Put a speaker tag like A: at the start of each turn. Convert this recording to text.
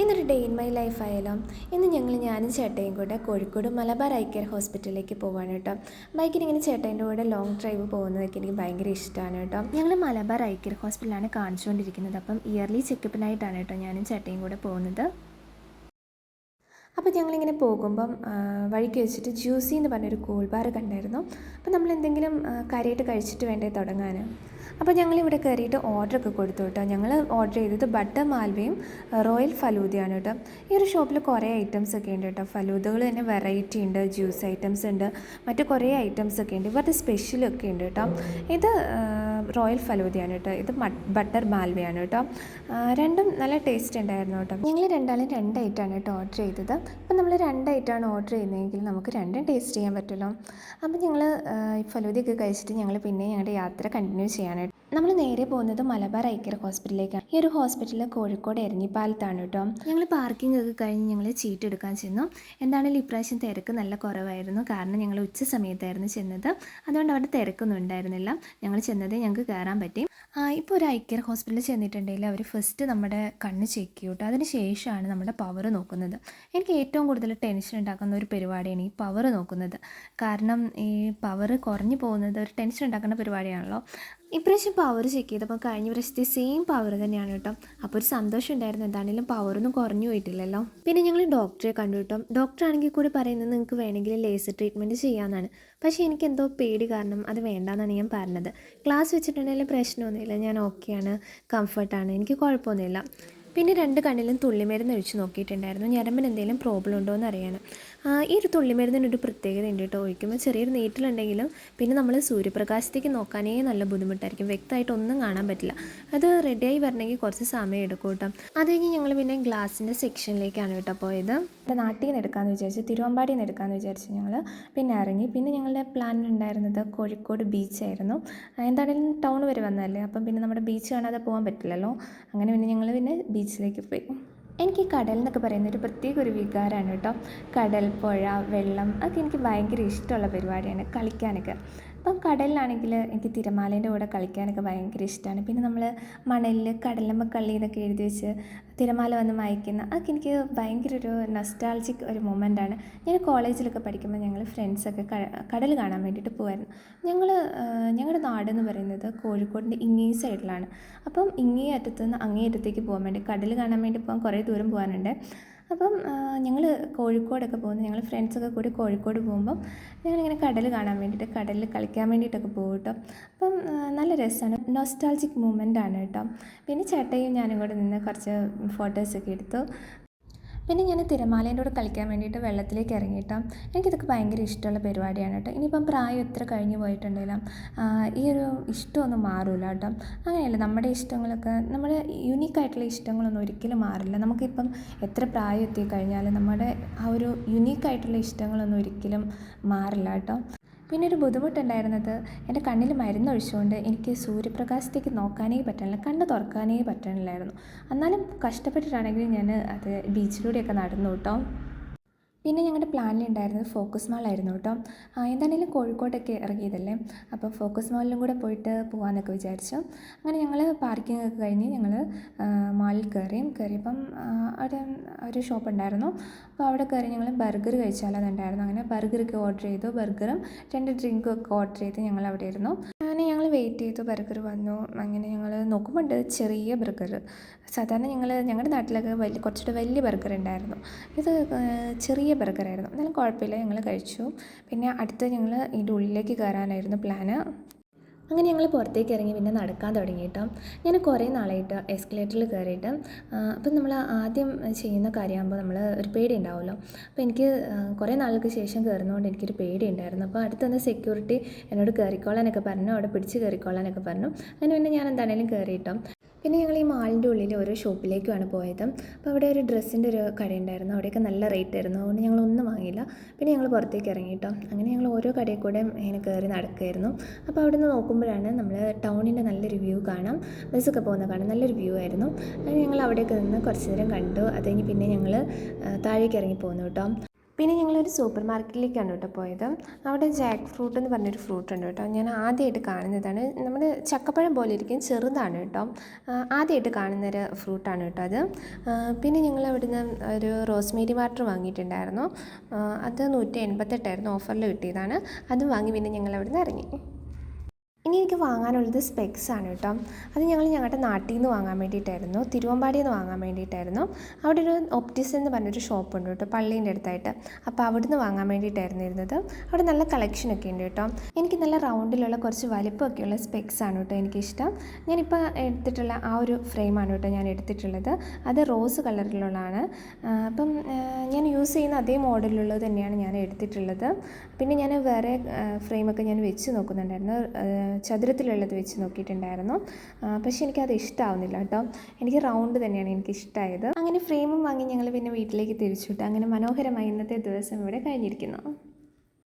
A: ഇന്നൊരു day in my life ആയാലും? ഇന്ന് ഞങ്ങൾ ഞാനും ചേട്ടയും കൂടെ കോഴിക്കോട് മലബാർ ഐ കെയർ ഹോസ്പിറ്റലിലേക്ക് പോവാണ് കേട്ടോ. ബൈക്കിന് ഇങ്ങനെ ചേട്ടന്റെ കൂടെ ലോങ് ഡ്രൈവ് പോകുന്നതൊക്കെ എനിക്ക് ഭയങ്കര ഇഷ്ടമാണ് കേട്ടോ. ഞങ്ങൾ മലബാർ ഐ കെയർ ഹോസ്പിറ്റലാണ് കാണിച്ചുകൊണ്ടിരിക്കുന്നത്. അപ്പം ഇയർലി ചെക്കപ്പിനായിട്ടാണ് കേട്ടോ ഞാനും ചേട്ടയും കൂടെ പോകുന്നത്. അപ്പോൾ ഞങ്ങളിങ്ങനെ പോകുമ്പം വഴിക്ക് വെച്ചിട്ട് ജ്യൂസി എന്ന് പറഞ്ഞൊരു കൂൾ ബാർ കണ്ടായിരുന്നു. അപ്പോൾ നമ്മൾ എന്തെങ്കിലും കറിയിട്ട് കഴിച്ചിട്ട് വേണ്ടേ തുടങ്ങാൻ അപ്പോൾ ഞങ്ങളിവിടെ കയറിയിട്ട് ഓർഡറൊക്കെ കൊടുത്തു കേട്ടോ. ഞങ്ങൾ ഓർഡർ ചെയ്തത് ബട്ടർ മാൽവയും റോയൽ ഫലൂദയാണ് കേട്ടോ. ഈ ഒരു ഷോപ്പിൽ കുറേ ഐറ്റംസ് ഒക്കെ ഉണ്ട് കേട്ടോ. ഫലൂദകൾ തന്നെ വെറൈറ്റി ഉണ്ട് ജ്യൂസ് ഐറ്റംസ് ഉണ്ട് മറ്റ് കുറേ ഐറ്റംസ് ഒക്കെ ഉണ്ട്. ഇവരുടെ സ്പെഷ്യലൊക്കെ ഉണ്ട് കേട്ടോ. ഇത് റോയൽ ഫലൂദയാണ് കേട്ടോ. ഇത് ബട്ടർ മാൽവയാണ് കേട്ടോ. രണ്ടും നല്ല ടേസ്റ്റ് ഉണ്ടായിരുന്നു കേട്ടോ. ഞങ്ങൾ രണ്ടാളും രണ്ട് ഐറ്റമാണ് കേട്ടോ ഓർഡർ ചെയ്തത്. അപ്പം നമ്മൾ രണ്ടായിട്ടാണ് ഓർഡർ ചെയ്യുന്നതെങ്കിൽ നമുക്ക് രണ്ടും ടേസ്റ്റ് ചെയ്യാൻ പറ്റുമല്ലോ. അപ്പം ഞങ്ങൾ ഫലൂദിയൊക്കെ കഴിച്ചിട്ട് ഞങ്ങൾ പിന്നെ ഞങ്ങളുടെ യാത്ര കണ്ടിന്യൂ ചെയ്യാനായിട്ട് നമ്മൾ നേരെ പോകുന്നത് മലബാർ ഐക്കർ ഹോസ്പിറ്റലിലേക്കാണ്. ഈ ഒരു ഹോസ്പിറ്റൽ കോഴിക്കോട് എരഞ്ഞിപ്പാലത്താണ് കേട്ടോ. ഞങ്ങൾ പാർക്കിംഗ് ഒക്കെ കഴിഞ്ഞ് ഞങ്ങൾ ചീട്ട് എടുക്കാൻ ചെന്നു. എന്താണെങ്കിലും ഇപ്രാവശ്യം തിരക്ക് നല്ല കുറവായിരുന്നു. കാരണം ഞങ്ങൾ ഉച്ച സമയത്തായിരുന്നു ചെന്നത്. അതുകൊണ്ട് അവിടെ തിരക്കൊന്നും ഉണ്ടായിരുന്നില്ല. ഞങ്ങൾ ചെന്നത് ഞങ്ങൾക്ക് കയറാൻ പറ്റി. ഇപ്പോൾ ഒരു ഐക്കർ ഹോസ്പിറ്റലിൽ ചെന്നിട്ടുണ്ടെങ്കിൽ അവർ ഫസ്റ്റ് നമ്മുടെ കണ്ണ് ചെക്ക് ചെയ്യും കേട്ടോ. അതിന് ശേഷമാണ് നമ്മുടെ പവർ നോക്കുന്നത്. എനിക്ക് ഏറ്റവും കൂടുതൽ ടെൻഷൻ ഉണ്ടാക്കുന്ന ഒരു പരിപാടിയാണ് ഈ പവർ നോക്കുന്നത്. കാരണം ഈ പവർ കുറഞ്ഞു പോകുന്നത് ഒരു ടെൻഷൻ ഉണ്ടാക്കുന്ന പരിപാടിയാണല്ലോ. ഇപ്രാവശ്യം പവർ ചെക്ക് ചെയ്തപ്പോൾ കഴിഞ്ഞ പ്രാവശ്യത്തെ സെയിം പവർ തന്നെയാണ് കേട്ടോ. അപ്പോൾ ഒരു സന്തോഷം ഉണ്ടായിരുന്നു. എന്താണെങ്കിലും പവറൊന്നും കുറഞ്ഞു പോയിട്ടില്ലല്ലോ. പിന്നെ ഞങ്ങൾ ഡോക്ടറെ കണ്ടു കേട്ടോ. ഡോക്ടർ ആണെങ്കിൽ കൂടി പറയുന്നത് നിങ്ങൾക്ക് വേണമെങ്കിൽ ലേസർ ട്രീറ്റ്മെന്റ് ചെയ്യാമെന്നാണ്. പക്ഷേ എനിക്ക് എന്തോ പേടി കാരണം അത് വേണ്ടാന്നാണ് ഞാൻ പറഞ്ഞത്. ക്ലാസ് വെച്ചിട്ടുണ്ടെങ്കിൽ പ്രശ്നമൊന്നുമില്ല. ഞാൻ ഓക്കെയാണ് കംഫർട്ടാണ് എനിക്ക് കുഴപ്പമൊന്നുമില്ല. പിന്നെ രണ്ട് കണ്ണിലും തുള്ളിമരുന്ന് ഒഴിച്ച് നോക്കിയിട്ടുണ്ടായിരുന്നു. ഞരമ്പിന് എന്തെങ്കിലും പ്രോബ്ലം ഉണ്ടോ എന്ന് ഈ ഒരു തുള്ളിമരുന്നിനൊരു പ്രത്യേകത ഉണ്ട് കേട്ടോ. ഒഴിക്കുമ്പോൾ ചെറിയൊരു നീറ്റിലുണ്ടെങ്കിലും പിന്നെ നമ്മൾ സൂര്യപ്രകാശത്തേക്ക് നോക്കാനേ നല്ല ബുദ്ധിമുട്ടായിരിക്കും. വ്യക്തമായിട്ട് ഒന്നും കാണാൻ പറ്റില്ല. അത് റെഡിയായി വരണമെങ്കിൽ കുറച്ച് സമയം എടുക്കും കേട്ടോ. അത് കഴിഞ്ഞ് ഞങ്ങൾ പിന്നെ ഗ്ലാസിന്റെ സെക്ഷനിലേക്കാണ് കേട്ടോ പോയത്. ഇവിടെ നാട്ടിൽ നിന്ന് എടുക്കാമെന്ന് വിചാരിച്ചു തിരുവമ്പാടിയിൽ നിന്ന് എടുക്കാമെന്ന് വിചാരിച്ചു ഞങ്ങൾ പിന്നെ ഇറങ്ങി. പിന്നെ ഞങ്ങളുടെ പ്ലാൻ ഉണ്ടായിരുന്നത് കോഴിക്കോട് ബീച്ചായിരുന്നു എന്താണെങ്കിലും ടൗൺ വരെ വന്നതല്ലേ? അപ്പം പിന്നെ നമ്മുടെ ബീച്ച് കാണാതെ പോകാൻ പറ്റില്ലല്ലോ. അങ്ങനെ പിന്നെ ഞങ്ങൾ പിന്നെ ബീച്ചിലേക്ക് പോയി. എനിക്ക് കടൽ എന്നൊക്കെ പറയുന്ന ഒരു പ്രത്യേക ഒരു വികാരമാണ് കേട്ടോ. കടൽ പുഴ വെള്ളം അതൊക്കെ എനിക്ക് ഭയങ്കര ഇഷ്ടമുള്ള പരിപാടിയാണ്. കളിക്കാനൊക്കെ. അപ്പം കടലിലാണെങ്കിൽ എനിക്ക് തിരമാലേന്റെ കൂടെ കളിക്കാനൊക്കെ ഭയങ്കര ഇഷ്ടമാണ് പിന്നെ നമ്മൾ മണലിൽ കടലമ്മ കള്ളി എന്നൊക്കെ എഴുതി വെച്ച് തിരമാല വന്ന് മായ്ക്കുന്ന അതൊക്കെ എനിക്ക് ഭയങ്കര ഒരു നസ്റ്റാൾജിക് ഒരു മൊമെന്റാണ് ഞാൻ കോളേജിലൊക്കെ പഠിക്കുമ്പോൾ ഞങ്ങൾ ഫ്രണ്ട്സൊക്കെ കടൽ കാണാൻ വേണ്ടിയിട്ട് പോകുമായിരുന്നു ഞങ്ങൾ ഞങ്ങളുടെ നാടെന്ന് പറയുന്നത് കോഴിക്കോടിന്റെ ഇങ്ങേ സൈഡിലാണ് അപ്പം ഇങ്ങേ അറ്റത്തുനിന്ന് അങ്ങേ അറ്റത്തേക്ക് പോകാൻ വേണ്ടി കടൽ കാണാൻ വേണ്ടി പോകാൻ കുറേ ദൂരം പോകാനുണ്ട്. അപ്പം ഞങ്ങൾ കോഴിക്കോടൊക്കെ പോകുന്നത് ഞങ്ങൾ ഫ്രണ്ട്സൊക്കെ കൂടി കോഴിക്കോട് പോകുമ്പം ഞങ്ങളിങ്ങനെ കടൽ കാണാൻ വേണ്ടിയിട്ട് കടലിൽ കളിക്കാൻ വേണ്ടിയിട്ടൊക്കെ പോകും കേട്ടോ അപ്പം നല്ല രസമാണ് നോസ്റ്റാൾജിക് മൂമെന്റ് ആണ് കേട്ടോ. പിന്നെ ചേട്ടയും ഞാനും കൂടെ നിന്ന് കുറച്ച് ഫോട്ടോസൊക്കെ എടുത്തു. പിന്നെ ഞാൻ തിരമാലേന്റെ കൂടെ കളിക്കാൻ വേണ്ടിയിട്ട് വെള്ളത്തിലേക്ക് ഇറങ്ങിയിട്ട്. എനിക്കിതൊക്കെ ഭയങ്കര ഇഷ്ടമുള്ള പരിപാടിയാണ് കേട്ടോ. ഇനിയിപ്പം പ്രായം എത്ര കഴിഞ്ഞു പോയിട്ടുണ്ടെങ്കിലും ഈ ഒരു ഇഷ്ടമൊന്നും മാറില്ല കേട്ടോ. അങ്ങനെയല്ല നമ്മുടെ ഇഷ്ടങ്ങളൊക്കെ നമ്മുടെ യുണീക്കായിട്ടുള്ള ഇഷ്ടങ്ങളൊന്നും ഒരിക്കലും മാറില്ല. നമുക്കിപ്പം എത്ര പ്രായം എത്തിക്കഴിഞ്ഞാലും നമ്മുടെ ആ ഒരു യുണീക്കായിട്ടുള്ള ഇഷ്ടങ്ങളൊന്നും ഒരിക്കലും മാറില്ല കേട്ടോ. പിന്നെ ഒരു ബുദ്ധിമുട്ടുണ്ടായിരുന്നത് എന്റെ കണ്ണിൽ മരുന്ന് ഒഴിച്ചുകൊണ്ട് എനിക്ക് സൂര്യപ്രകാശത്തേക്ക് നോക്കാനേ പറ്റണില്ല കണ്ണ് തുറക്കാനേ പറ്റണില്ലായിരുന്നു. എന്നാലും കഷ്ടപ്പെട്ടിട്ടാണെങ്കിലും ഞാൻ അത് ബീച്ചിലൂടെയൊക്കെ നടന്നു കേട്ടോ. പിന്നെ ഞങ്ങളുടെ പ്ലാനിലുണ്ടായിരുന്നത് ഫോക്കസ് മാളായിരുന്നു കേട്ടോ എന്തായാലും കോഴിക്കോട്ടൊക്കെ ഇറങ്ങിയതല്ലേ? അപ്പോൾ ഫോക്കസ് മാളിലും കൂടെ പോയിട്ട് പോകാമെന്നൊക്കെ വിചാരിച്ചു. അങ്ങനെ ഞങ്ങൾ പാർക്കിംഗ് ഒക്കെ കഴിഞ്ഞ് ഞങ്ങൾ മാളിൽ കയറി കയറിയപ്പം അവിടെ ഒരു ഷോപ്പ് ഉണ്ടായിരുന്നു അപ്പോൾ അവിടെ കയറി ഞങ്ങൾ ബർഗർ കഴിച്ചാലോ എന്നുണ്ടായിരുന്നു. അങ്ങനെ ബർഗറൊക്കെ ഓർഡർ ചെയ്തു. ബർഗറും രണ്ട് ഡ്രിങ്കും ഒക്കെ ഓർഡർ ചെയ്ത് ഞങ്ങൾ അവിടെ ഇരുന്നു വെയിറ്റ് ചെയ്തു ബർഗർ വന്നു. അങ്ങനെ ഞങ്ങൾ നോക്കുമ്പോണ്ട് ചെറിയ ബർഗർ സാധാരണ ഞങ്ങൾ ഞങ്ങളുടെ നാട്ടിലൊക്കെ വലിയ കുറച്ചുകൂടെ വലിയ ബർഗർ ഉണ്ടായിരുന്നു ഇത് ചെറിയ ബർഗറായിരുന്നു എന്നാലും കുഴപ്പമില്ല ഞങ്ങൾ കഴിച്ചു. പിന്നെ അടുത്ത് ഞങ്ങൾ ഇതിന്റെ ഉള്ളിലേക്ക് കയറാനായിരുന്നു പ്ലാന് അങ്ങനെ ഞങ്ങൾ പുറത്തേക്ക് ഇറങ്ങി പിന്നെ നടക്കാൻ തുടങ്ങി കേട്ടോ ഞാൻ കുറേ നാളായിട്ട് എസ്കലേറ്ററിൽ കയറിയിട്ട് അപ്പം നമ്മൾ ആദ്യം ചെയ്യുന്ന കാര്യമാകുമ്പോൾ നമ്മൾ ഒരു പേടി ഉണ്ടാവുമല്ലോ അപ്പോൾ എനിക്ക് കുറേ നാളുകൾക്ക് ശേഷം കയറുന്നതുകൊണ്ട് എനിക്കൊരു പേടി ഉണ്ടായിരുന്നു അപ്പോൾ അടുത്തുനിന്ന് സെക്യൂരിറ്റി എന്നോട് കയറിക്കോളാനൊക്കെ പറഞ്ഞു അവിടെ പിടിച്ച് കയറിക്കോളാനൊക്കെ പറഞ്ഞു. അങ്ങനെ പിന്നെ ഞാൻ എന്താണേലും കയറിയിട്ടോ പിന്നെ ഞങ്ങൾ ഈ മാളിന്റെ ഉള്ളിൽ ഓരോ ഷോപ്പിലേക്കുമാണ് പോയത്. അപ്പോൾ അവിടെ ഒരു ഡ്രസ്സിന്റെ ഒരു കടയുണ്ടായിരുന്നു. അവിടെയൊക്കെ നല്ല റേറ്റ് ആയിരുന്നു. അതുകൊണ്ട് ഞങ്ങൾ ഒന്നും വാങ്ങിയില്ല. പിന്നെ ഞങ്ങൾ പുറത്തേക്ക് ഇറങ്ങി കേട്ടോ. അങ്ങനെ ഞങ്ങൾ ഓരോ കടയിൽ കൂടെ ഇങ്ങനെ കയറി നടക്കുമായിരുന്നു അപ്പോൾ അവിടെ നിന്ന് നോക്കുമ്പോഴാണ് നമ്മൾ ടൗണിന്റെ നല്ലൊരു വ്യൂ കാണാം. ബസ്സൊക്കെ പോകുന്ന കാണാം. നല്ലൊരു വ്യൂ ആയിരുന്നു. അങ്ങനെ ഞങ്ങൾ അവിടെയൊക്കെ നിന്ന് കുറച്ച് നേരം കണ്ടു. അത് കഴിഞ്ഞ് പിന്നെ ഞങ്ങൾ താഴേക്ക് ഇറങ്ങി പോന്നു കേട്ടോ. പിന്നെ ഞങ്ങളൊരു സൂപ്പർ മാർക്കറ്റിലേക്കാണ് കേട്ടോ പോയത്. അവിടെ ജാക്ക് ഫ്രൂട്ട് എന്ന് പറഞ്ഞൊരു ഫ്രൂട്ട് ഉണ്ട് കേട്ടോ. ഞാൻ ആദ്യമായിട്ട് കാണുന്നതാണ്. നമ്മുടെ ചക്കപ്പഴം പോലെ ഇരിക്കും ചെറുതാണ് കേട്ടോ. ആദ്യമായിട്ട് കാണുന്നൊരു ഫ്രൂട്ടാണ് കേട്ടോ അത്. പിന്നെ ഞങ്ങൾ അവിടുന്ന് ഒരു റോസ്മേരി വാട്ടർ വാങ്ങിയിട്ടുണ്ടായിരുന്നു. അത് നൂറ്റി എൺപത്തെട്ടായിരുന്നു ഓഫറിൽ കിട്ടിയതാണ്. അത് വാങ്ങി പിന്നെ ഞങ്ങൾ അവിടുന്ന് ഇറങ്ങി. ഇനി എനിക്ക് വാങ്ങാനുള്ളത് സ്പെക്സ് ആണ് കേട്ടോ. അത് ഞങ്ങൾ ഞങ്ങളുടെ നാട്ടിൽ നിന്ന് വാങ്ങാൻ വേണ്ടിയിട്ടായിരുന്നു. തിരുവമ്പാടിയിൽ നിന്ന് വാങ്ങാൻ വേണ്ടിയിട്ടായിരുന്നു. അവിടെ ഒരു ഒപ്റ്റിസ് എന്ന് പറഞ്ഞൊരു ഷോപ്പ് ഉണ്ട് കേട്ടോ പള്ളീന്റെ അടുത്തായിട്ട്. അപ്പോൾ അവിടുന്ന് വാങ്ങാൻ വേണ്ടിയിട്ടായിരുന്നു ഇരുന്നത്. അവിടെ നല്ല കളക്ഷനൊക്കെ ഉണ്ട് കേട്ടോ. എനിക്ക് നല്ല റൗണ്ടിലുള്ള കുറച്ച് വലിപ്പമൊക്കെയുള്ള സ്പെക്സ് ആണ് കേട്ടോ എനിക്കിഷ്ടം. ഞാനിപ്പോൾ എടുത്തിട്ടുള്ള ആ ഒരു ഫ്രെയിമാണ് കേട്ടോ ഞാൻ എടുത്തിട്ടുള്ളത്. അത് റോസ് കളറിലുള്ളതാണ് അപ്പം ഞാൻ യൂസ് ചെയ്യുന്ന അതേ മോഡലിലുള്ളത് തന്നെയാണ് ഞാൻ എടുത്തിട്ടുള്ളത്. പിന്നെ ഞാൻ വേറെ ഫ്രെയിമൊക്കെ ഞാൻ വെച്ച് നോക്കുന്നുണ്ടായിരുന്നു. ചതുരത്തിലുള്ളത് വെച്ച് നോക്കിയിട്ടുണ്ടായിരുന്നു. പക്ഷെ എനിക്കത് ഇഷ്ടമാവുന്നില്ല കേട്ടോ. എനിക്ക് റൗണ്ട് തന്നെയാണ് എനിക്ക് ഇഷ്ടമായത് അങ്ങനെ ഫ്രെയിമും വാങ്ങി ഞങ്ങൾ പിന്നെ വീട്ടിലേക്ക് തിരിച്ചു അങ്ങനെ മനോഹരമായി ഇന്നത്തെ ദിവസം ഇവിടെ കഴിഞ്ഞിരിക്കുന്നു.